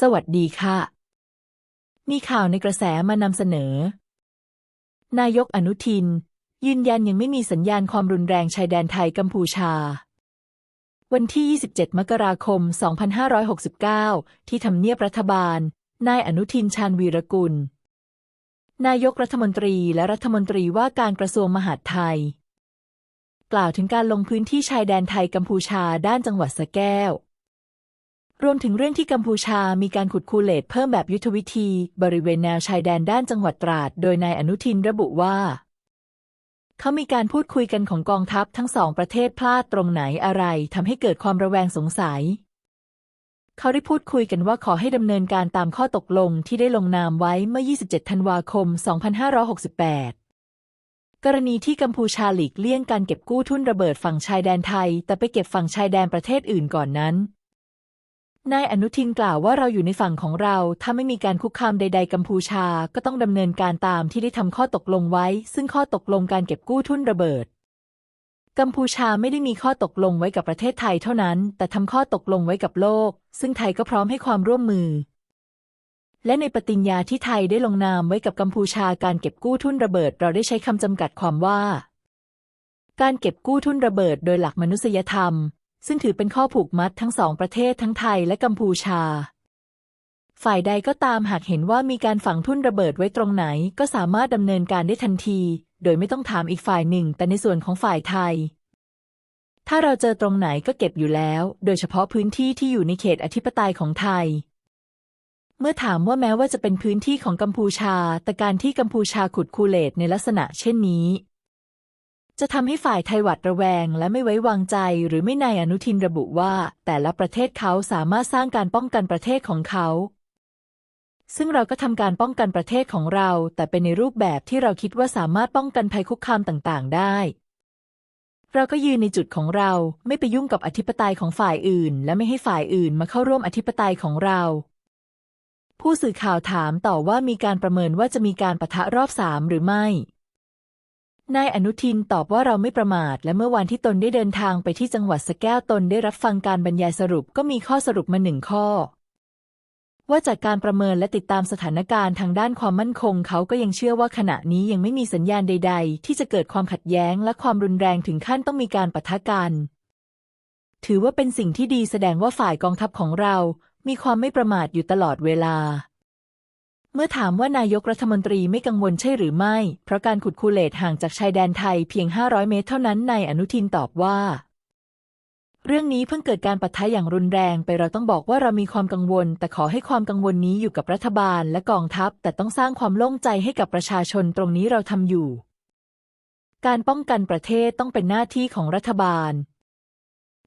สวัสดีค่ะ มีข่าวในกระแสมานำเสนอ นายกอนุทิน ยืนยันยังไม่มีสัญญาณความรุนแรงชายแดนไทยกัมพูชา วันที่ 27 มกราคม 2569 ที่ทำเนียบรัฐบาล นายอนุทินชาญวีรกุล นายกรัฐมนตรีและรัฐมนตรีว่าการกระทรวงมหาดไทย กล่าวถึงการลงพื้นที่ชายแดนไทยกัมพูชาด้านจังหวัดสะแก้ว รวมถึงเรื่องที่กัมพูชามีการขุดคูเลตเพิ่มแบบยุทธวิธี บริเวณแนวชายแดนด้านจังหวัดตราด โดยนายอนุทินระบุว่า เขามีการพูดคุยกันของกองทัพทั้งสองประเทศพลาดตรงไหนอะไรทำให้เกิดความระแวงสงสัย เขาได้พูดคุยกันว่าขอให้ดำเนินการตามข้อตกลงที่ได้ลงนามไว้เมื่อ 27 ธันวาคม 2568กรณีที่กัมพูชาหลีกเลี่ยงการเก็บกู้ทุนระเบิดฝั่งชายแดนไทย แต่ไปเก็บฝั่งชายแดนประเทศอื่นก่อนนั้น นายอนุทินกล่าวว่าเราอยู่ในฝั่งของเรา ถ้าไม่มีการคุกคามใด ๆ กัมพูชาก็ต้องดำเนินการตามที่ได้ทำข้อตกลงไว้ ซึ่งข้อตกลงการเก็บกู้ทุนระเบิด กัมพูชาไม่ได้มีข้อตกลงไว้กับประเทศไทยเท่านั้น แต่ทำข้อตกลงไว้กับโลก ซึ่งไทยก็พร้อมให้ความร่วมมือ และในปฏิญญาที่ไทยได้ลงนามไว้กับกัมพูชาการเก็บกู้ทุนระเบิด เราได้ใช้คำจำกัดความว่า การเก็บกู้ทุนระเบิด โดยหลักมนุษยธรรม ซึ่งถือเป็นข้อผูกมัดทั้งสองประเทศทั้งไทยและกัมพูชา ฝ่ายใดก็ตามหากเห็นว่ามีการฝังทุนระเบิดไว้ตรงไหน ก็สามารถดำเนินการได้ทันที โดยไม่ต้องถามอีกฝ่ายหนึ่ง แต่ในส่วนของฝ่ายไทย ถ้าเราเจอตรงไหนก็เก็บอยู่แล้ว โดยเฉพาะพื้นที่ที่อยู่ในเขตอธิปไตยของไทยเมื่อถามว่าแม้ว่าจะเป็นพื้นที่ของกัมพูชา แต่การที่กัมพูชาขุดคูเลตในลักษณะเช่นนี้ จะทำให้ฝ่ายไทยหวัดระแวงและไม่ไว้วางใจ หรือไม่นายอนุทินระบุว่า แต่ละประเทศเขาสามารถสร้างการป้องกันประเทศของเขา ซึ่งเราก็ทำการป้องกันประเทศของเรา แต่เป็นในรูปแบบที่เราคิดว่าสามารถป้องกันภัยคุกคามต่างๆ ได้ เราก็ยืนในจุดของเราไม่ไปยุ่งกับอธิปไตยของฝ่ายอื่น และไม่ให้ฝ่ายอื่นมาเข้าร่วมอธิปไตยของเราผู้สื่อข่าวถามต่อว่ามีการประเมินว่าจะมีการปะทะรอบสามหรือไม่ นายอนุทินตอบว่าเราไม่ประมาท และเมื่อวันที่ตนได้เดินทางไปที่จังหวัดสแก้วตนได้รับฟังการบรรยายสรุปก็มีข้อสรุปมาหนึ่งข้อ ว่าจากการประเมินและติดตามสถานการณ์ทางด้านความมั่นคง เขาก็ยังเชื่อว่าขณะนี้ยังไม่มีสัญญาณใด ๆ ที่จะเกิดความขัดแย้ง และความรุนแรงถึงขั้นต้องมีการปะทะกัน ถือว่าเป็นสิ่งที่ดีแสดงว่าฝ่ายกองทัพของเรา มีความไม่ประมาทอยู่ตลอดเวลา เมื่อถามว่านายกรัฐมนตรีไม่กังวลใช่หรือไม่ เพราะการขุดคูเลตห่างจากชายแดนไทยเพียง 500 เมตรเท่านั้นนายอนุทินตอบว่า เรื่องนี้เพิ่งเกิดการปะทะอย่างรุนแรงไปเราต้องบอกว่าเรามีความกังวล แต่ขอให้ความกังวลนี้อยู่กับรัฐบาลและกองทัพ แต่ต้องสร้างความโล่งใจให้กับประชาชนตรงนี้เราทำอยู่ การป้องกันประเทศต้องเป็นหน้าที่ของรัฐบาล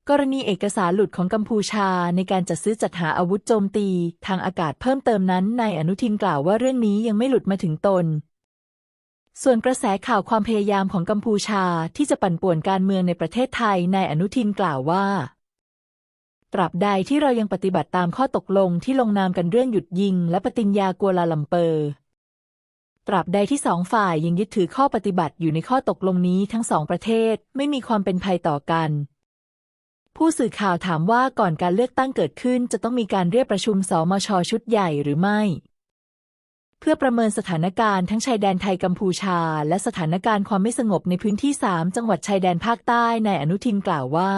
กรณีเอกสารหลุดของกัมพูชาในการจัดซื้อจัดหาอาวุธโจมตี ทางอากาศเพิ่มเติมนั้นนายอนุทินกล่าวว่าเรื่องนี้ยังไม่หลุดมาถึงตน ส่วนกระแสข่าวความพยายามของกัมพูชาที่จะปั่นป่วนการเมืองในประเทศไทยนายอนุทินกล่าวว่า ตราบใดที่เรายังปฏิบัติตามข้อตกลงที่ลงนามกันเรื่องหยุดยิง และปฏิญญากัวลาลัมเปอร์ตราบใดที่สองฝ่ายยังยึดถือข้อปฏิบัติอยู่ในข้อตกลงนี้ทั้งสองประเทศไม่มีความเป็นภัยต่อกัน ผู้สื่อข่าวถามว่าก่อนการเลือกตั้งเกิดขึ้น จะต้องมีการเรียกประชุมสมชชุดใหญ่หรือไม่ เพื่อประเมินสถานการณ์ทั้งชายแดนไทยกัมพูชา และสถานการณ์ความไม่สงบในพื้นที่สามจังหวัดชายแดนภาคใต้นายอนุทินกล่าวว่า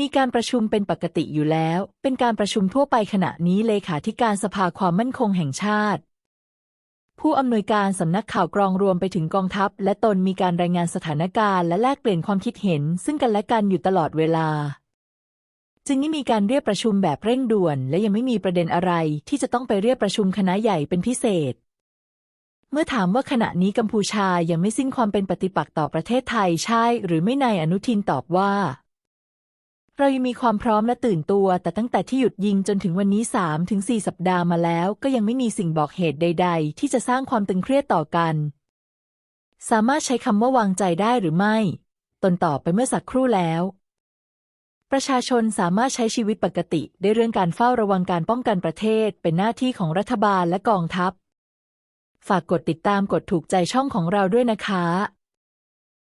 มีการประชุมเป็นปกติอยู่แล้ว เป็นการประชุมทั่วไปขณะนี้เลขาธิการสภาความมั่นคงแห่งชาติ ผู้อำนวยการสำนักข่าวกรองรวมไปถึงกองทัพ และตนมีการรายงานสถานการณ์และแลกเปลี่ยนความคิดเห็น ซึ่งกันและกันอยู่ตลอดเวลา จึงไม่มีการเรียกประชุมแบบเร่งด่วน และยังไม่มีประเด็นอะไร ที่จะต้องไปเรียกประชุมคณะใหญ่เป็นพิเศษ เมื่อถามว่าขณะนี้กัมพูชายังไม่สิ้นความเป็นปฏิปักษ์ต่อประเทศไทยใช่ หรือไม่นายอนุทินตอบว่า เรายังมีความพร้อมและตื่นตัว แต่ตั้งแต่ที่หยุดยิงจนถึงวันนี้3ถึง4สัปดาห์มาแล้ว ก็ยังไม่มีสิ่งบอกเหตุใด ๆ ที่จะสร้างความตึงเครียดต่อกัน สามารถใช้คำว่าวางใจได้หรือไม่ ตนตอบไปเมื่อสักครู่แล้ว ประชาชนสามารถใช้ชีวิตปกติ ได้เรื่องการเฝ้าระวังการป้องกันประเทศ เป็นหน้าที่ของรัฐบาลและกองทัพ ฝากกดติดตามกดถูกใจช่องของเราด้วยนะคะ